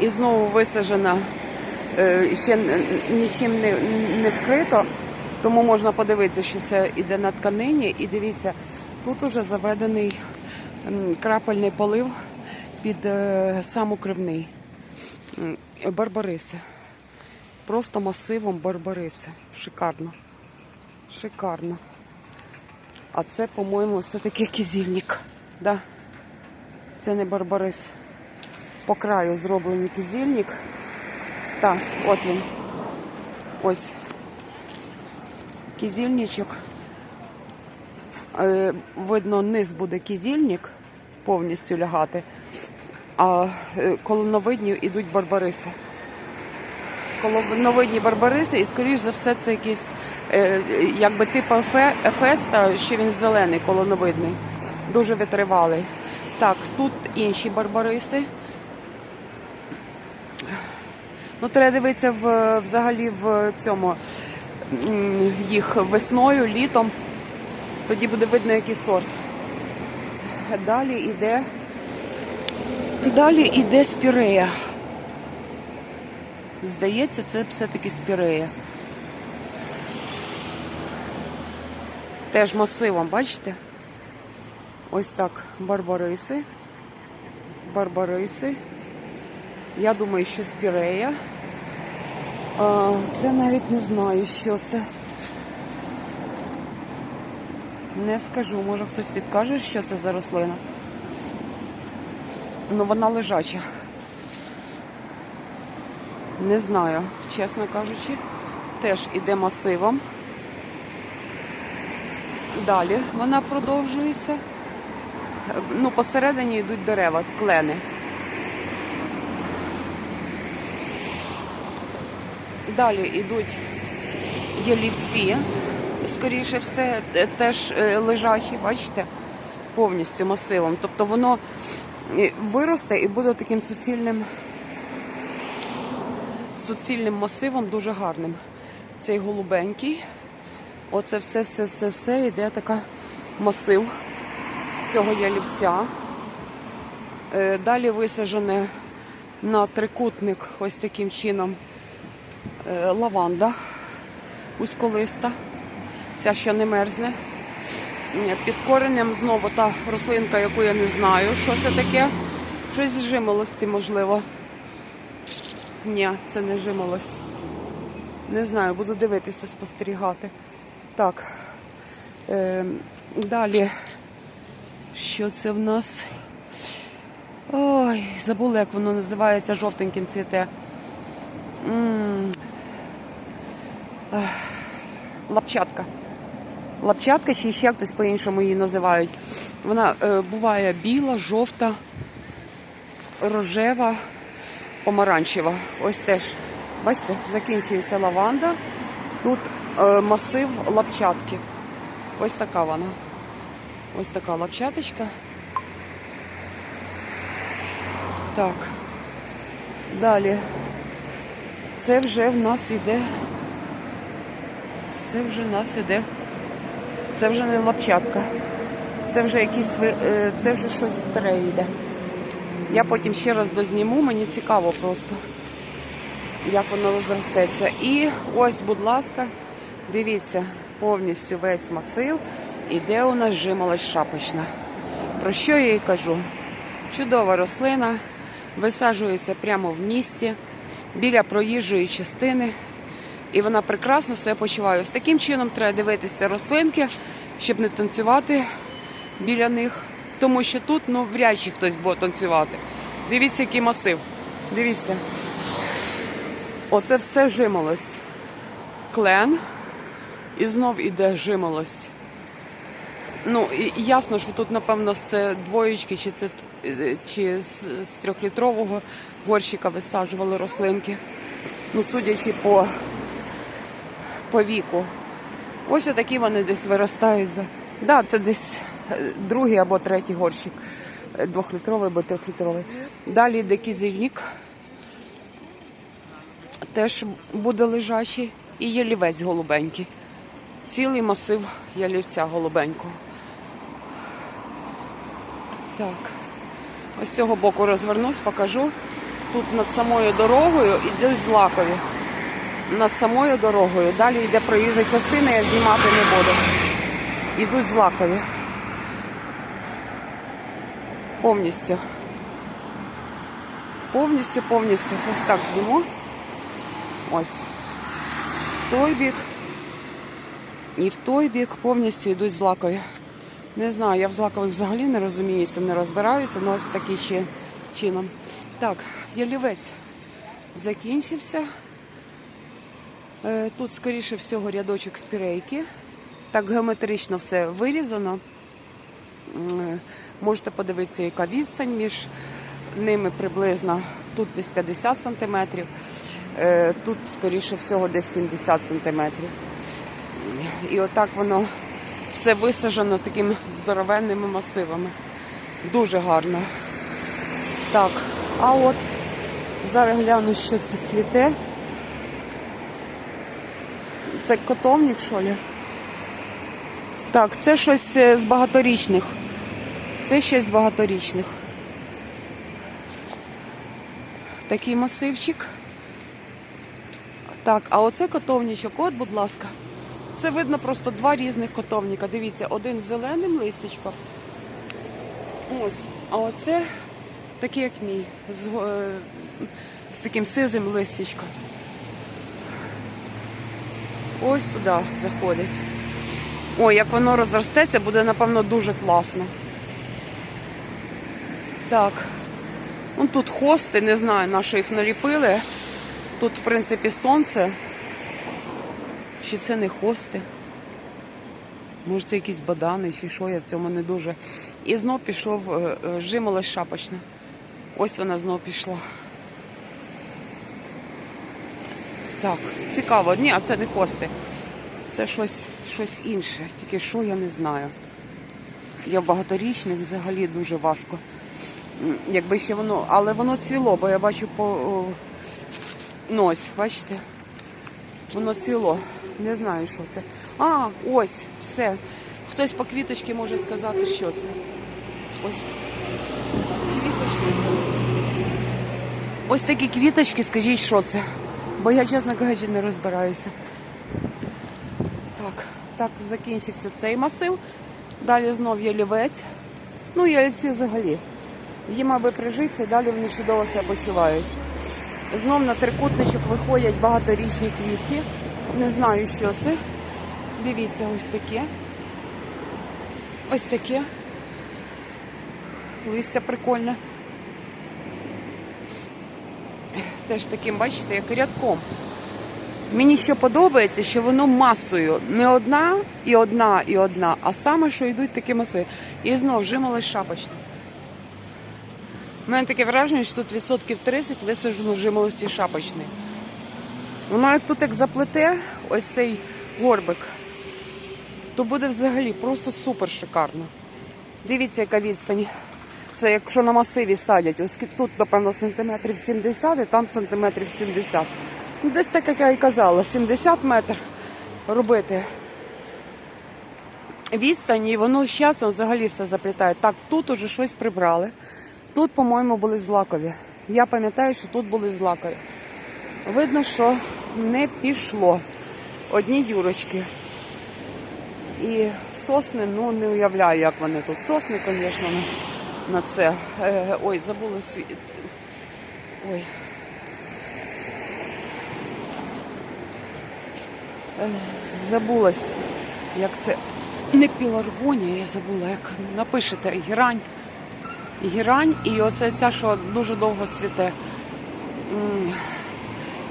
і знову висаджена, е, ще нічим не, не вкрито, тому можна подивитися, що це іде на тканині. І дивіться, тут уже заведений крапельний полив під е, самокривний. Барбариси. Просто масивом барбариси. Шикарно. Шикарно. А це, по-моєму, все-таки кизільник. Да? Це не барбарис. По краю зроблений кизільник. Так, от він. Ось. Кизільничок. Е, видно, низ буде кизільник повністю лягати, а е, колоновидні йдуть барбариси. Колоновидні барбариси, і скоріш за все це якийсь е, якби типу ефеста, що він зелений, колоновидний, дуже витривалий. Так, тут інші барбариси. Ну, треба дивитися в, взагалі в цьому їх весною, літом. Тоді буде видно, який сорт. Далі йде. Далі йде спірея. Здається, це все-таки спірея. Теж масивом, бачите? Ось так барбариси. Барбариси. Я думаю, що спірея. А, це навіть не знаю, що це. Не скажу, може хтось підкаже, що це за рослина. Ну вона лежача. Не знаю, чесно кажучи. Теж іде масивом. Далі вона продовжується. Ну, посередині йдуть дерева, клени. Далі йдуть ялівці, скоріше все, теж е, лежачі, бачите, повністю масивом. Тобто воно е, виросте і буде таким суцільним, суцільним масивом, дуже гарним. Цей голубенький. Оце все, все, все, все йде така масив цього ялівця. Е, Далі висаджене на трикутник ось таким чином лаванда узьколиста. Ця ще не мерзне. Під коренем знову та рослинка, яку я не знаю, що це таке. Щось з жимолості, можливо. Ні, це не жимолость. Не знаю, буду дивитися, спостерігати. Так. Е, далі. Що це в нас? Ой, забула, як воно називається, жовтеньким цвіте. М. Ех, Лапчатка. Лапчатка, чи ще хтось по-іншому її називають. Вона е, буває біла, жовта, рожева, помаранчева. Ось теж. Бачите, закінчується лаванда. Тут е, масив лапчатки. Ось така вона. Ось така лапчаточка. Так. Далі. Це вже в нас іде. Це вже нас іде. Це вже не лапчатка. Це вже якісь е, це вже щось з переї йде. Я потім ще раз дозніму, мені цікаво просто, як воно розростеться. І ось, будь ласка, дивіться, повністю весь масив іде у нас жимолость шапочна. Про що я і кажу? Чудова рослина, висаджується прямо в місті, біля проїжджої частини. І вона прекрасно себе почуває. Ось таким чином треба дивитися рослинки, щоб не танцювати біля них. Тому що тут ну, вряд чи хтось буде танцювати. Дивіться, який масив. Дивіться. Оце все жимолость. Клен. І знов іде жимолость. Ну, і ясно, що тут, напевно, це двоєчки, чи це чи з, з трьохлітрового горщика висаджували рослинки. Ну, судячи по, по віку. Ось отакі вони десь виростають. За... Да, це десь е, другий або третій горщик. Е, Двохлітровий або трьохлітровий. Далі йде кізильник. Теж буде лежачий. І ялівець голубенький. Цілий масив ялівця голубенького. Так. Ось з цього боку розвернусь, покажу. тут над самою дорогою йдуть злакові. Над самою дорогою. Далі йде проїжджа частина, я знімати не буду. Йдуть злакові. Повністю. Повністю, повністю. Ось так зніму. Ось. В той бік. І в той бік повністю йдуть злакові. Не знаю, я в злакових взагалі не розуміюся, не розбираюся, але ось такий чином. Так, ялівець закінчився. Е, Тут, скоріше всього, рядочок спірейки. Так геометрично все вирізано. Е, Можете подивитися, яка відстань між ними приблизно. Тут десь 50 сантиметрів, е, тут, скоріше всього, десь 70 сантиметрів. І отак воно все висаджено такими здоровенними масивами. Дуже гарно. Так, а от зараз гляну, що це цвіте. Це котовник, що ли? Так, це щось е, з багаторічних. Це щось з багаторічних. Такий масивчик. Так, а оце котовничок, от, будь ласка. Це видно просто два різних котовника. Дивіться, один з зеленим листячком. Ось. А оце такий, як мій, з, е, з таким сизим листячком. Ось туди заходить. Ой, як воно розростеться, буде, напевно, дуже класно. Так. Вон тут хости, не знаю, на що їх наліпили. Тут, в принципі, сонце. Чи це не хости? Може, це якісь бадани, чи що, я в цьому не дуже. І знов пішов е, е, жимолость шапочна. Ось вона знов пішла. Так, цікаво. Ні, а це не хости. Це щось, щось інше. Тільки що я не знаю. Я в багаторічних взагалі дуже важко. Якби ще воно, але воно цвіло, бо я бачу по ну бачите? Воно цвіло. Не знаю, що це. А, ось, все. Хтось по квіточці може сказати, що це. Ось. Квіточки. Ось такі квіточки, скажіть, що це. Бо я, чесно кажучи, не розбираюся. Так, так закінчився цей масив. Далі знов ялівець. Ну, ялівці взагалі. Їм аби прижитися, далі вони чудово себе почувають. Знов на трикутничок виходять багаторічні квітки. Не знаю, що це. Дивіться, ось таке. Ось таке. Листя прикольне. Теж таким, бачите, як рядком. Мені що подобається, що воно масою. Не одна і одна і одна, а саме, що йдуть такі маси. І знов жимолость шапочна. У мене таке враження, що тут відсотків 30 висаджено жимолості шапочної. Воно як тут як заплете ось цей горбик, то буде взагалі просто супер шикарно. Дивіться, яка відстань. Це якщо на масиві садять, ось тут, напевно, сантиметрів 70, і там сантиметрів 70. Ну, десь так, як я і казала, 70 метрів робити відстань, і воно з часом взагалі все заплітає. Так, тут уже щось прибрали. Тут, по-моєму, були злакові. Я пам'ятаю, що тут були злакові. Видно, що не пішло. Одні дюрочки. І сосни, ну не уявляю, як вони тут. Сосни, звісно, на, це. Е, ой, забула світ. Ой. Е, забулась, як це. Не піларгонія, я забула, як напишете герань. Герань і оце ця, що дуже довго цвіте.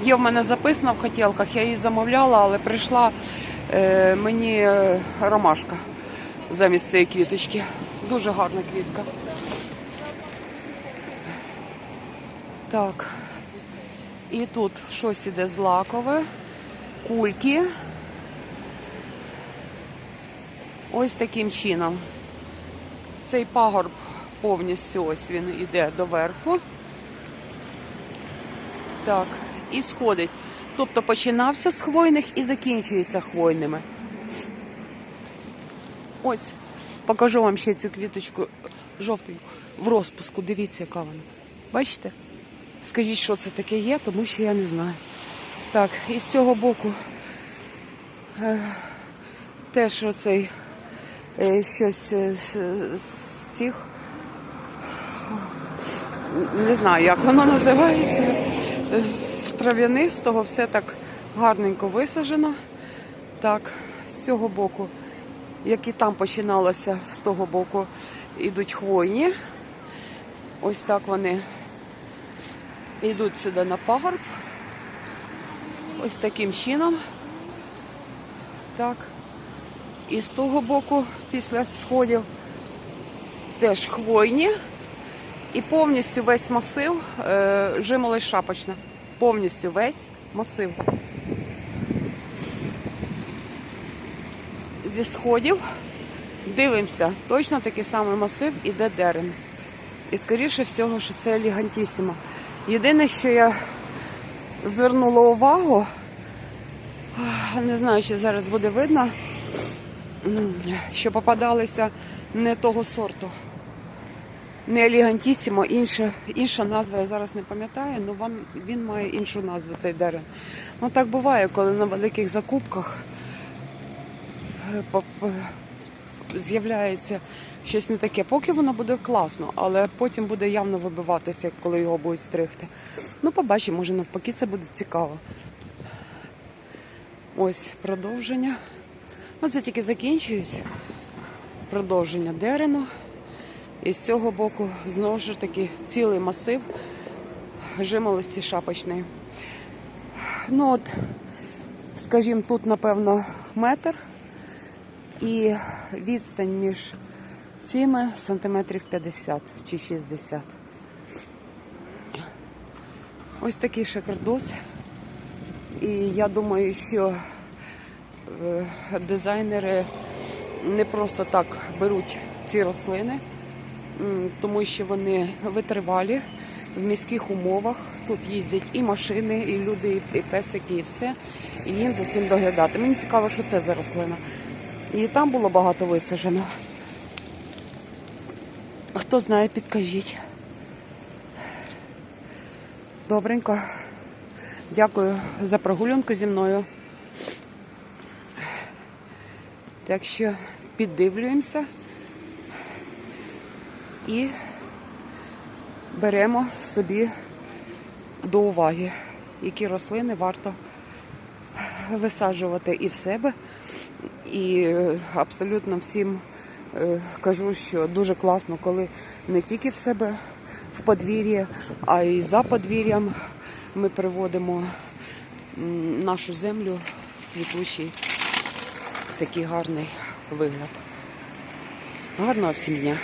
Є в мене записана в хотілках, я її замовляла, але прийшла е, мені е, ромашка замість цієї квіточки. Дуже гарна квітка. Так. І тут щось іде злакове, кульки. Ось таким чином. Цей пагорб повністю ось він іде доверху. Так, і сходить. Тобто починався з хвойних і закінчується хвойними. Ось, покажу вам ще цю квіточку жовту в розпуску. Дивіться, яка вона. Бачите? Скажіть, що це таке є, тому що я не знаю. Так, і з цього боку е, теж оцей е, щось е, з, з цих. Не знаю, як воно називається. З трав'янистого все так гарненько висаджено. Так, з цього боку, як і там починалося, з того боку йдуть хвойні. Ось так вони йдуть сюди на пагорб. Ось таким чином. Так. І з того боку, після сходів, теж хвойні. І повністю весь масив е, жимолость шапочна. Повністю весь масив. Зі сходів дивимося, точно такий самий масив іде дерен. І скоріше всього, що це елігантісімо. Єдине, що я звернула увагу, не знаю, чи зараз буде видно, що попадалися не того сорту. Не елігантісімо, інша, інша назва, я зараз не пам'ятаю, але він, він має іншу назву, цей дерен. Ну так буває, коли на великих закупках е, з'являється щось не таке. Поки воно буде класно, але потім буде явно вибиватися, коли його будуть стригти. Ну, побачимо, може навпаки це буде цікаво. Ось продовження. Ну, це тільки закінчують. Продовження дерену. І з цього боку знову ж таки цілий масив жимолості шапочної. Ну от, скажімо, тут, напевно, метр і відстань між цими сантиметрів 50 чи 60. Ось такий шикардос. І я думаю, що е, дизайнери не просто так беруть ці рослини, тому що вони витривалі в міських умовах. Тут їздять і машини, і люди, і песики, і все. І їм за цим доглядати. Мені цікаво, що це за рослина. І там було багато висаджено. Хто знає, підкажіть. Добренько. Дякую за прогулянку зі мною. Так що піддивлюємося і беремо собі до уваги, які рослини варто висаджувати і в себе. І е, абсолютно всім е, кажу, що дуже класно, коли не тільки в себе в подвір'ї, а й за подвір'ям ми приводимо нашу землю в квітучий такий гарний вигляд. Гарного всім дня!